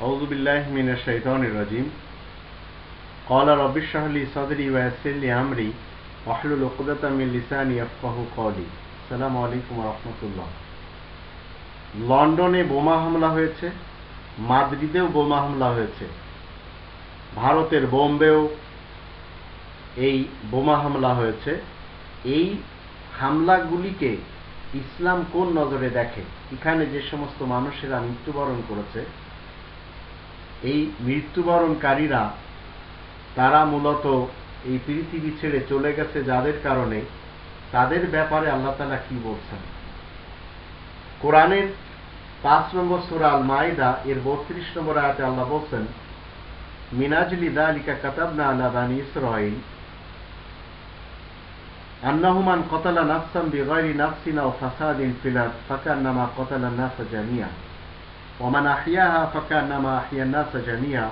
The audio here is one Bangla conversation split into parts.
أعوذ بالله من الشيطان الرجيم قال رب اشرح لي صدري ويسر لي أمري واحلل عقدة من لساني يفقهوا قولي السلام عليكم ورحمة الله লন্ডনে বোমা হামলা হয়েছে মাদ্রিদেও বোমা হামলা হয়েছে ভারতের বোম্বেও এই বোমা হামলা হয়েছে এই হামলাগুলিকে ইসলাম কোন নজরে দেখে এখানে যে সমস্ত মানুষেরা মৃত্যুবরণ করেছে এই মৃত্যুবরণকারীরা, তারা মূলত এই পৃথিবী ছেড়ে চলে গেছে যাদের কারণে, তাদের ব্যাপারে আল্লাহ তালা কি বলছেন? কোরআনের পাঁচ নম্বর সুরাল আল মাইদা এর বত্রিশ নম্বর আয়াতে আল্লাহ বলছেন মিনাজলি দা দালিকা কাতাবনা আলা বানি ইসরাইল আন্নাহুমান কতালা নাফসাম বিগাইরি নাফসিনা ও ফাসাদিন ফিলাদ ফাকান্নামা কতালা নাফা জামিয়া ومن أحياها فكأنما أحيا الناس جميعا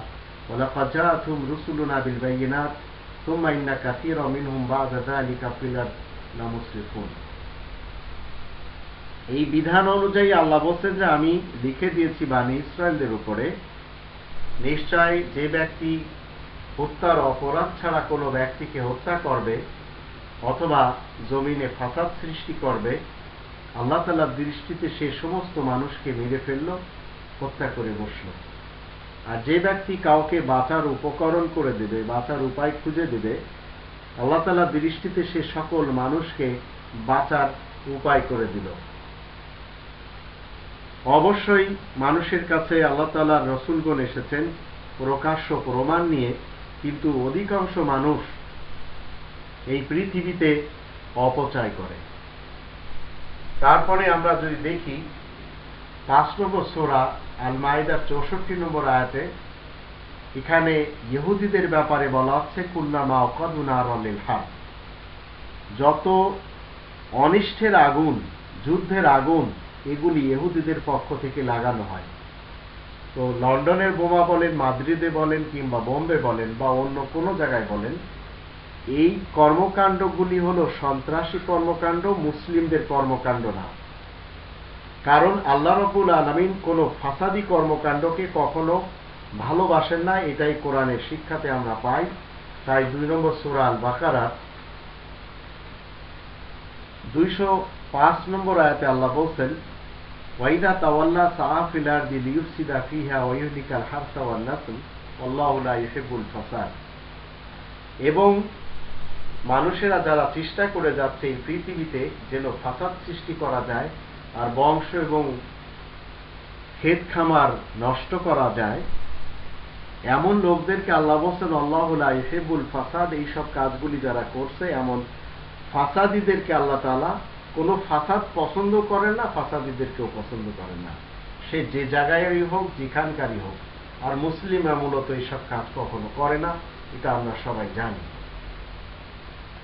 ولقد جاءتهم رسلنا بالبينات ثم إن كثيرا منهم بعد ذلك في الأرض لمسرفون এই বিধান অনুযায়ী আল্লাহ বলছেন যে আমি লিখে দিয়েছি বাণী ইসরায়েলদের উপরে নিশ্চয় যে ব্যক্তি হত্যার অপরাধ ছাড়া কোনো ব্যক্তিকে হত্যা করবে অথবা জমিনে ফাসাদ সৃষ্টি করবে আল্লাহ তালার দৃষ্টিতে সে সমস্ত মানুষকে মেরে ফেলল হত্যা করে বসল। আর যে ব্যক্তি কাউকে বাঁচার উপকরণ করে দেবে, বাঁচার উপায় খুঁজে দেবে, আল্লাহ তালার দৃষ্টিতে সে সকল মানুষকে বাঁচার উপায় করে দিল। অবশ্যই মানুষের কাছে আল্লাহ তালার রসুলগণ এসেছেন, প্রকাশ্য প্রমাণ নিয়ে, কিন্তু অধিকাংশ মানুষ এই পৃথিবীতে অপচয় করে। তারপরে আমরা যদি দেখি, পাঁচ নম্বর সোরা আল মাইদার চৌষট্টি নম্বর আয়াতে এখানে ইহুদিদের ব্যাপারে বলা হচ্ছে কুন্নামা অকদুনার হার যত অনিষ্টের আগুন, যুদ্ধের আগুন, এগুলি ইহুদিদের পক্ষ থেকে লাগানো হয়। তো লন্ডনের বোমা বলেন, মাদ্রিদে বলেন, কিংবা বোম্বে বলেন, বা অন্য কোনো জায়গায় বলেন, এই কর্মকাণ্ডগুলি হলো সন্ত্রাসী কর্মকাণ্ড, মুসলিমদের কর্মকাণ্ড না। কারণ আল্লাহ রবুল আলমিন কোনো ফাসাদি কর্মকাণ্ডকে কখনো ভালোবাসেন না, এটাই কোরআনের শিক্ষাতে আমরা পাই। তাই দুই নম্বর সুরাল বাকারা দুইশো পাঁচ নম্বর আয়াতে আল্লাহ বলছেন, ওয়াইদা তাওয়াল্লা সাহাফিলার ফিহা ওয়ুলিকাল হারসা ওয়ান্নাসুল আল্লাহ ইহেবুল ফাসাদ। এবং মানুষেরা যারা চেষ্টা করে যাচ্ছে এই পৃথিবীতে যেন ফাসাদ সৃষ্টি করা যায় আর বংশ এবং ক্ষেত খামার নষ্ট করা যায়, এমন লোকদেরকে আল্লাহ বলছেন, আল্লাহ ইহেবুল ফাসাদ এইসব কাজগুলি যারা করছে, এমন ফাসাদিদেরকে আল্লাহ তালা কোনো ফাসাদ পছন্দ করেন না, ফাসাদিদেরকেও পছন্দ করেন না। সে যে জায়গায় হোক, যেখানকারই হোক। আর মুসলিমরা মূলত এইসব কাজ কখনো করে না, এটা আমরা সবাই জানি।